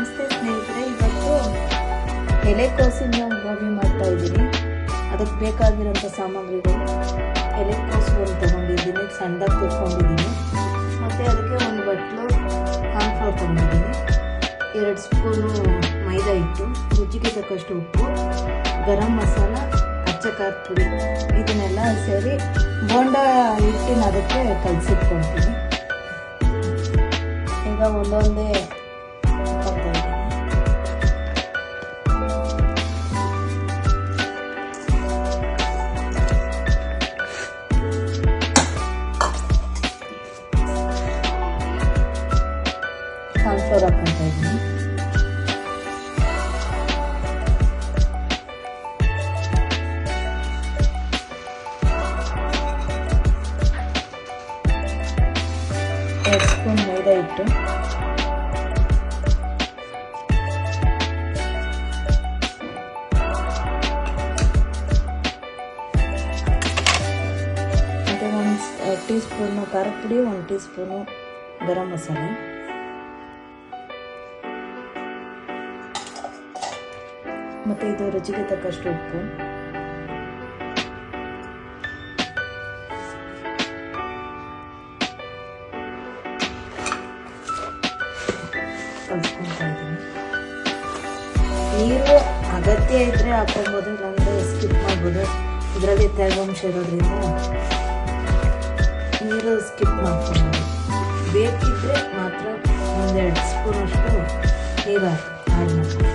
ನಮಸ್ತೆ ಸ್ನೇಹಿತರೆ, ಇವತ್ತು ಎಲೆಕೋಸಿನ ಗೋಬಿ ಮಾಡ್ತಾ ಇದ್ದೀನಿ. ಅದಕ್ಕೆ ಬೇಕಾಗಿರೋಂಥ ಸಾಮಗ್ರಿಗಳು. ಎಲೆಕೋಸು ಒಂದು ತೊಗೊಂಡಿದ್ದೀನಿ, ಸಣ್ಣದಾಗಿ ತುರ್ಕೊಂಡಿದ್ದೀನಿ ಮತ್ತು ಅದಕ್ಕೆ ಒಂದು ಬಟ್ಲು ಕಾರ್ನ್ಫ್ಲೋರ್ ತೊಗೊಂಡಿದ್ದೀನಿ. ಎರಡು ಸ್ಪೂನು ಮೈದಾ ಹಿಟ್ಟು, ರುಚಿಗೆ ತಕ್ಕಷ್ಟು ಉಪ್ಪು, ಗರಂ ಮಸಾಲ, ಅಚ್ಚ ಇದನ್ನೆಲ್ಲ ಸೇರಿ ಬೋಂಡ ಹಿಟ್ಟಿನ ಅದಕ್ಕೆ ಕಲಸಿಟ್ಕೊಳ್ತೀನಿ. ಈಗ ಒಂದೊಂದೇ ಕಾರ್ನ್ಫ್ಲೋರ್ ಹಾಕ್ಕೊತಾ ಇದ್ದೀನಿ ಎರಡು ಸ್ಪೂನ್ ಮೈದಾ ಹಿಟ್ಟು ಮತ್ತು ಒಂದು ಟೀ ಸ್ಪೂನು ಖಾರದ ಪುಡಿ ಒಂದು ಟೀ ಸ್ಪೂನು ಗರಂ ಮಸಾಲೆ ಮತ್ತು ಇದು ರುಚಿಗೆ ತಕ್ಕಷ್ಟು ಉಪ್ಪು. ನೀರು ಅಗತ್ಯ ಇದ್ದರೆ ಹಾಕೊಬೋದು ಇಲ್ಲಾಂದರೆ ಸ್ಕಿಪ್ ಮಾಡ್ಬೋದು. ಇದರಲ್ಲಿ ತೇವಾಂಶ ಇರೋದ್ರಿಂದ ನೀರು ಸ್ಕಿಪ್ ಮಾಡ್ಕೊಬೋದು ಬೇಕಿದ್ದರೆ ಮಾತ್ರ ಒಂದೆರಡು ಸ್ಪೂನಷ್ಟು ನೀರು ಹಾಕಿ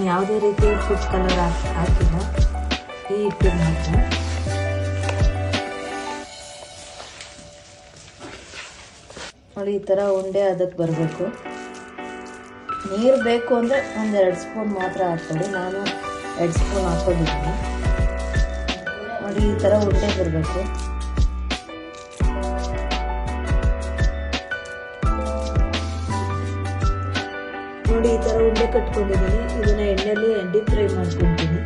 ನಾನು ಯಾವುದೇ ರೀತಿ ಫುಡ್ ಕಲರ್ ಹಾಕಿಲ್ಲ ಈ ಹಿಟ್ಟಿಗೆ ಮಾತ್ರ. ನೋಡಿ, ಈ ಥರ ಉಂಡೆ ಅದಕ್ಕೆ ಬರಬೇಕು. ನೀರು ಬೇಕು ಅಂದರೆ ಒಂದು ಎರಡು ಸ್ಪೂನ್ ಮಾತ್ರ ಹಾಕ್ಕೊಳ್ಳಿ. ನಾನು ಎರಡು ಸ್ಪೂನ್ ಹಾಕ್ಕೊಂಡಿದ್ದೀನಿ. ನೋಡಿ, ಈ ಥರ ಉಂಡೆ ಬರಬೇಕು. ನೋಡಿ ಈ ಥರ ಉಂಡೆ ಕಟ್ಕೊಂಡಿದ್ದೀನಿ. ಇದನ್ನ ಎಣ್ಣೆಯಲ್ಲಿ ಡೀಪ್ ಫ್ರೈ ಮಾಡ್ಕೊತೀನಿ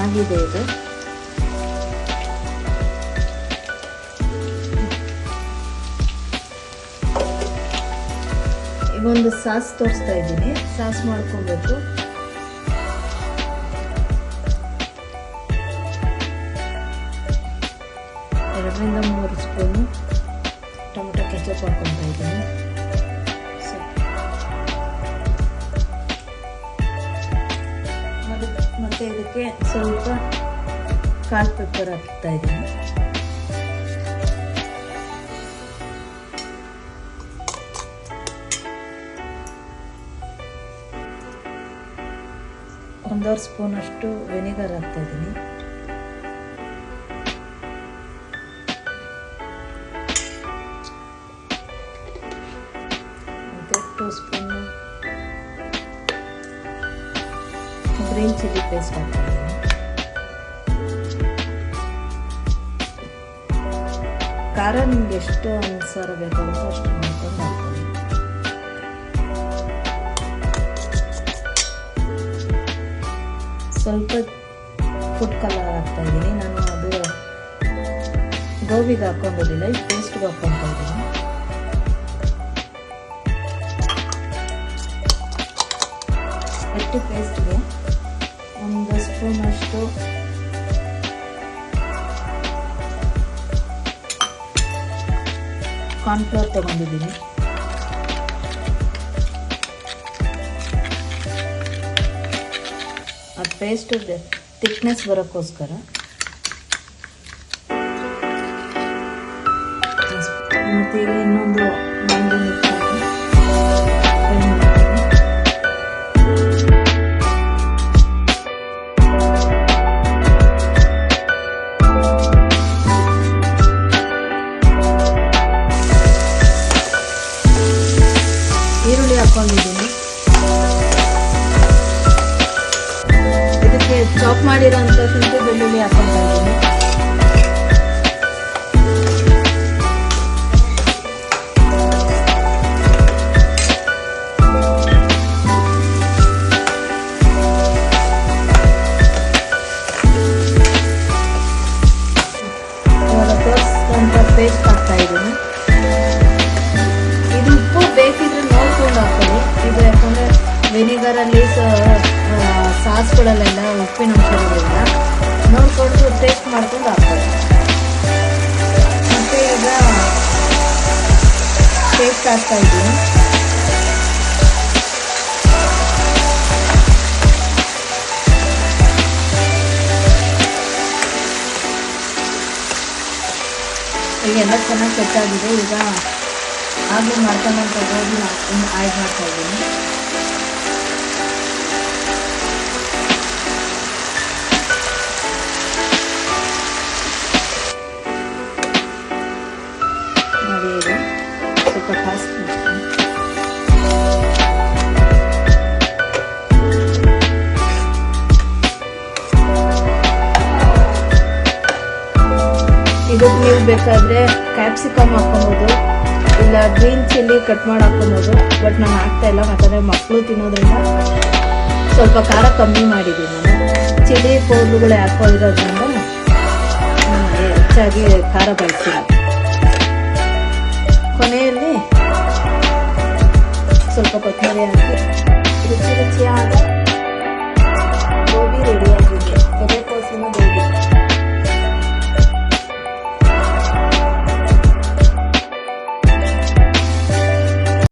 ಆಗಿದೆ ಇದು. ಒಂದು ಸಾಸ್ ತೋರಿಸ್ತಾ ಇದ್ದೀನಿ. ಸಾಸ್ ಮಾಡ್ಕೊಬೇಕು. ಎರಡರಿಂದ ಮೂರು ಸ್ಪೂನು ಟೊಮೆಟೊ ಕೆಚಪ್ ಹಾಕ್ಕೊತಾ ಇದ್ದೀನಿ. ಮತ್ತೆ ಇದಕ್ಕೆ ಸ್ವಲ್ಪ ಕಾಲ್ ಪೆಪ್ಪರ್ ಹಾಕ್ತಾ ಇದ್ದೀನಿ. ಒಂದೂವರೆ ಸ್ಪೂನ್ ಅಷ್ಟು ವೆನಿಗರ್ ಹಾಕ್ತಾ ಇದ್ದೀನಿ. ಮತ್ತು two spoon green chilli paste ಹಾಕ್ತಾಯಿದ್ದೀನಿ ಖಾರ ನಿಮ್ಗೆ ಎಷ್ಟು ಅನುಸಾರ ಬೇಕಾಗುತ್ತೋ ಅಷ್ಟು ಸ್ವಲ್ಪ ಫುಡ್ ಕಲರ್ ಹಾಕ್ತಾ ಇದ್ದೀನಿ ನಾನು ಅದು ಗೋಬಿಗೆ ಹಾಕೊಂಡಿರಲಿಲ್ಲ ಈ ಪೇಸ್ಟ್ಗೆ ಹಾಕ್ಕೊತಾ ಇದ್ದೀನಿ. ಎಟ್ಟು ಪೇಸ್ಟ್ಗೆ ಒಂದು ಸ್ಪೂನ್ ಅಷ್ಟು ಕಾರ್ನ್ಫ್ಲೋರ್ ತೊಗೊಂಡಿದ್ದೀನಿ. ಪೇಸ್ಟ್ ಥಿಕ್ನೆಸ್ ಬರೋಕ್ಕೋಸ್ಕರ ಮತ್ತು ಈಗ ಇನ್ನೊಂದು ಈರುಳ್ಳಿ ಹಾಕೊಂಡಿದ್ದೀನಿ. ಮಾಡಿರೋಂಥ ಶುಂಠಿ ಬೆಳ್ಳುಳ್ಳಿ ಹಾಕೊತಾ ಇದ್ದೀನಿ ಪೇಸ್ಟ್ ಹಾಕ್ತಾ ಇದು ಉಪ್ಪು ಬೇಕಿದ್ರೆ ನೋಡ್ಕೊಂಡು ಹಾಕೊಳ್ಳಿ. ಇದು ಯಾಕಂದರೆ ವೆನಿಗರಲ್ಲಿ ಸಾಸ್ಗಳಲ್ಲೆಲ್ಲ ಉಪ್ಪಿನ ಅಂಶ ನೋಡ್ಕೊಂಡು ಟೇಸ್ಟ್ ಮಾಡ್ಕೊಂಡು ಹಾಕೊಳ್ಳಿ ಮತ್ತು ಈಗ ಟೇಸ್ಟ್ ಹಾಕ್ತಾ ಇದ್ದೀನಿ ಎಲ್ಲ ಚೆನ್ನಾಗಿ ಸೆಟ್ ಆಗಿದೆ. ಈಗ ಆಗಲೇ ಮಾಡ್ಕೊಂಡಂಥ ಗೋಧಿ ಆ್ಯಡ್ ಮಾಡ್ತಾ ಇದ್ದೀನಿ. ಬೇಕಾದ್ರೆ ಕ್ಯಾಪ್ಸಿಕಮ್ ಹಾಕೊಬೋದು ಇಲ್ಲ ಗ್ರೀನ್ ಚಿಲ್ಲಿ ಕಟ್ ಮಾಡಿ ಹಾಕೊಬೋದು ಬಟ್ ನಾನು ಹಾಕ್ತಾಯಿಲ್ಲ ಯಾಕಂದರೆ ಮಕ್ಕಳು ತಿನ್ನೋದ್ರಿಂದ ಸ್ವಲ್ಪ ಖಾರ ಕಮ್ಮಿ ಮಾಡಿದ್ದೀನಿ ನಾನು. ಚಿಲ್ಲಿ ಪೌಡ್ರುಗಳು ಹಾಕೊಂಡಿರೋದ್ರಿಂದ ಹೆಚ್ಚಾಗಿ ಖಾರ ಬಳಸ್ತೀನಿ. ಕೊನೆಯಲ್ಲಿ ಸ್ವಲ್ಪ ಕೊತ್ತಂಬರಿ ಹಾಕಿ, ರುಚಿ ರುಚಿಯಾದ ಗೋಬಿ ರೆಡಿಯಾಗಿದೆ ಎಲೆಕೋಸಿನ ಗೋಬಿ.